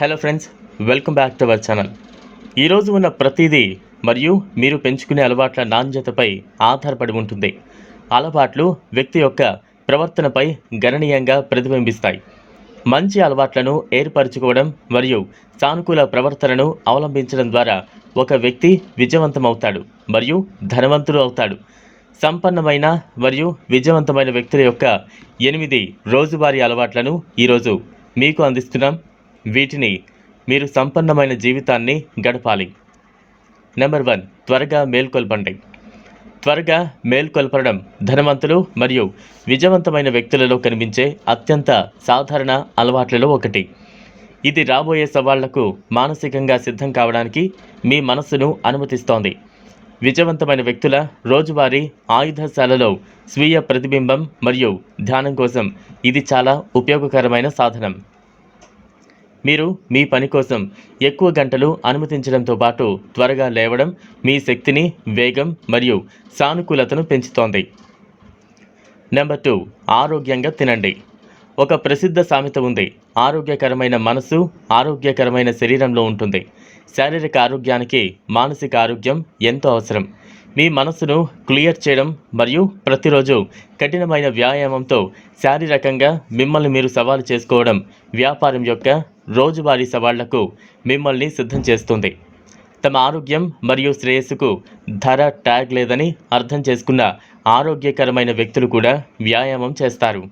Hello friends welcome back to our channel ఈరోజు ఉన్న ప్రతిదీ మరియు మీరు పెంచుకునే అలవాట్ల నాణ్యతపై ఆధారపడి ఉంటుంది. అలవాట్లు వ్యక్తి యొక్క ప్రవర్తనపై గణనీయంగా ప్రతిబింబిస్తాయి. మంచి అలవాట్లను ఏర్పరచుకోవడం మరియు సానుకూల ప్రవర్తనను అవలంబించడం ద్వారా ఒక వ్యక్తి విజయవంతమవుతాడు మరియు ధనవంతుడు అవుతాడు. సంపన్నమైన మరియు విజయవంతమైన వ్యక్తుల యొక్క ఎనిమిది రోజువారీ అలవాట్లను ఈరోజు మీకు అందిస్తున్నాం. వీటిని మీరు సంపన్నమైన జీవితాన్ని గడపాలి. నెంబర్ వన్ త్వరగా మేల్కొల్పండి. త్వరగా మేల్కొల్పడం ధనవంతులు మరియు విజయవంతమైన వ్యక్తులలో కనిపించే అత్యంత సాధారణ అలవాట్లలో ఒకటి. ఇది రాబోయే సవాళ్ళకు మానసికంగా సిద్ధం కావడానికి మీ మనస్సును అనుమతిస్తోంది. విజయవంతమైన వ్యక్తుల రోజువారీ ఆయుధశాలలో స్వీయ ప్రతిబింబం మరియు ధ్యానం కోసం ఇది చాలా ఉపయోగకరమైన సాధనం. మీరు మీ పని కోసం ఎక్కువ గంటలు అనుమతించడంతో పాటు త్వరగా లేవడం మీ శక్తిని వేగం మరియు సానుకూలతను పెంచుతోంది. నెంబర్ టూ ఆరోగ్యంగా తినండి. ఒక ప్రసిద్ధ సామెత ఉంది. ఆరోగ్యకరమైన మనసు ఆరోగ్యకరమైన శరీరంలో ఉంటుంది. శారీరక ఆరోగ్యానికి మానసిక ఆరోగ్యం ఎంతో అవసరం. మీ మనసును క్లియర్ చేయడం మరియు ప్రతిరోజు కఠినమైన వ్యాయామంతో శారీరకంగా మిమ్మల్ని మీరు సవాలు చేసుకోవడం వ్యాపారం యొక్క రోజువారీ సవాళ్ళకు మిమ్మల్ని సిద్ధం చేస్తుంది. తమ ఆరోగ్యం మరియు శ్రేయస్సుకు ధర ట్యాగ్ లేదని అర్థం చేసుకున్న ఆరోగ్యకరమైన వ్యక్తులు కూడా వ్యాయామం చేస్తారు.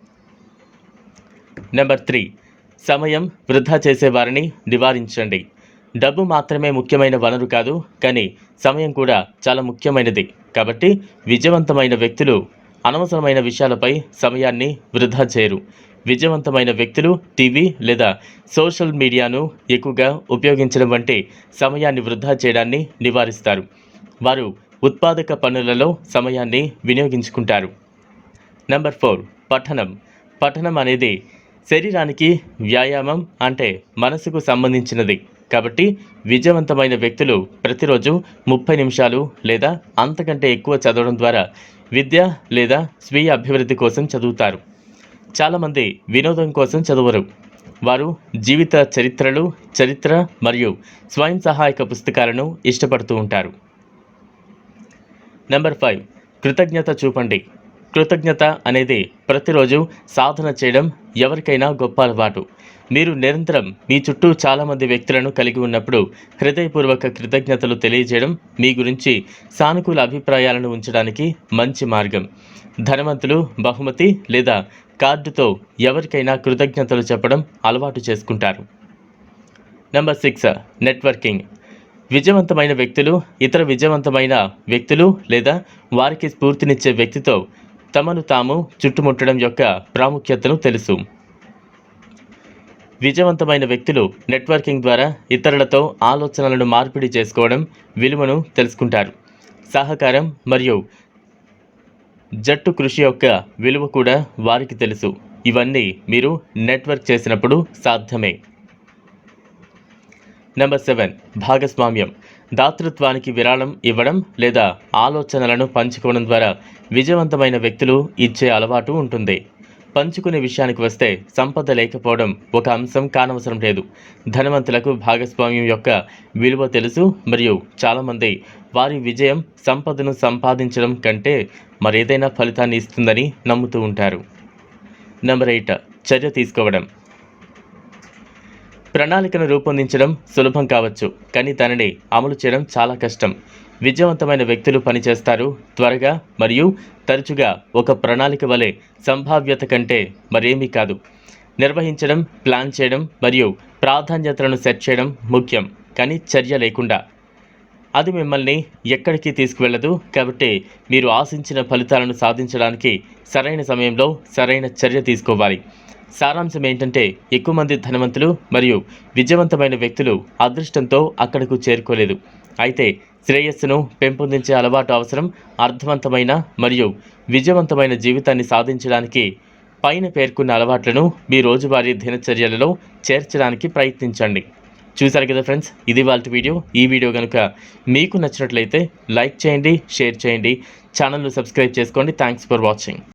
నెంబర్ త్రీ సమయం వృధా చేసేవారిని నివారించండి. డబ్బు మాత్రమే ముఖ్యమైన వనరు కాదు కానీ సమయం కూడా చాలా ముఖ్యమైనది. కాబట్టి విజయవంతమైన వ్యక్తులు అనవసరమైన విషయాలపై సమయాన్ని వృధా చేయరు. విజయవంతమైన వ్యక్తులు టీవీ లేదా సోషల్ మీడియాను ఎక్కువగా ఉపయోగించడం వంటి సమయాన్ని వృధా చేయడాన్ని నివారిస్తారు. వారు ఉత్పాదక పనులలో సమయాన్ని వినియోగించుకుంటారు. నెంబర్ ఫోర్ పఠనం. పఠనం అనేది శరీరానికి వ్యాయామం అంటే మనసుకు సంబంధించినది. కాబట్టి విజయవంతమైన వ్యక్తులు ప్రతిరోజు ముప్పై నిమిషాలు లేదా అంతకంటే ఎక్కువ చదవడం ద్వారా విద్య లేదా స్వీయ అభివృద్ధి కోసం చదువుతారు. చాలామంది వినోదం కోసం చదవరు. వారు జీవిత చరిత్రలు చరిత్ర మరియు స్వయం సహాయక పుస్తకాలను ఇష్టపడుతూ ఉంటారు. Number five. కృతజ్ఞత చూపండి. కృతజ్ఞత అనేది ప్రతిరోజు సాధన చేయడం ఎవరికైనా గొప్ప అలవాటు. మీరు నిరంతరం మీ చుట్టూ చాలామంది వ్యక్తులను కలిగి ఉన్నప్పుడు హృదయపూర్వక కృతజ్ఞతలు తెలియజేయడం మీ గురించి సానుకూల అభిప్రాయాలను ఉంచడానికి మంచి మార్గం. ధనవంతులు బహుమతి లేదా కార్డుతో ఎవరికైనా కృతజ్ఞతలు చెప్పడం అలవాటు చేసుకుంటారు. Number six networking. విజయవంతమైన వ్యక్తులు ఇతర విజయవంతమైన వ్యక్తులు లేదా వారికి స్ఫూర్తినిచ్చే వ్యక్తితో తమను తాము చుట్టుముట్టడం యొక్క ప్రాముఖ్యతను తెలుసు. విజయవంతమైన వ్యక్తులు నెట్వర్కింగ్ ద్వారా ఇతరులతో ఆలోచనలను మార్పిడి చేసుకోవడం విలువను తెలుసుకుంటారు. సహకారం మరియు జట్టు కృషి యొక్క విలువ కూడా వారికి తెలుసు. ఇవన్నీ మీరు నెట్వర్క్ చేసినప్పుడు సాధ్యమే. Number seven. భాగస్వామ్యం. దాతృత్వానికి విరాళం ఇవ్వడం లేదా ఆలోచనలను పంచుకోవడం ద్వారా విజయవంతమైన వ్యక్తులు ఇచ్చే అలవాటు ఉంటుంది. పంచుకునే విషయానికి వస్తే సంపద లేకపోవడం ఒక అంశం కానవసరం లేదు. ధనవంతులకు భాగస్వామ్యం యొక్క విలువ తెలుసు మరియు చాలామంది వారి విజయం సంపదను సంపాదించడం కంటే మరేదైనా ఫలితాన్ని ఇస్తుందని నమ్ముతూ ఉంటారు. Number eight. చర్య తీసుకోవడం. ప్రణాళికను రూపొందించడం సులభం కావచ్చు కానీ దానిని అమలు చేయడం చాలా కష్టం. విజయవంతమైన వ్యక్తులు పనిచేస్తారు త్వరగా మరియు తరచుగా ఒక ప్రణాళిక వలె సంభావ్యత కంటే మరేమీ కాదు. నిర్వహించడం ప్లాన్ చేయడం మరియు ప్రాధాన్యతలను సెట్ చేయడం ముఖ్యం కానీ చర్య లేకుండా. అది మిమ్మల్ని ఎక్కడికి తీసుకువెళ్ళదు కాబట్టి మీరు ఆశించిన ఫలితాలను సాధించడానికి సరైన సమయంలో సరైన చర్య తీసుకోవాలి. సారాంశం ఏంటంటే ఎక్కువ మంది ధనవంతులు మరియు విజయవంతమైన వ్యక్తులు అదృష్టంతో అక్కడకు చేరుకోలేదు. అయితే శ్రేయస్సును పెంపొందించే అలవాటు అవసరం అర్థవంతమైన మరియు విజయవంతమైన జీవితాన్ని సాధించడానికి పైన పేర్కొన్న అలవాట్లను మీ రోజువారీ దినచర్యలలో చేర్చడానికి ప్రయత్నించండి. చూశారు కదా ఫ్రెండ్స్ ఇది వాళ్ళ వీడియో. ఈ వీడియో కనుక మీకు నచ్చినట్లయితే లైక్ చేయండి షేర్ చేయండి. ఛానల్ను సబ్స్క్రైబ్ చేసుకోండి. Thanks for watching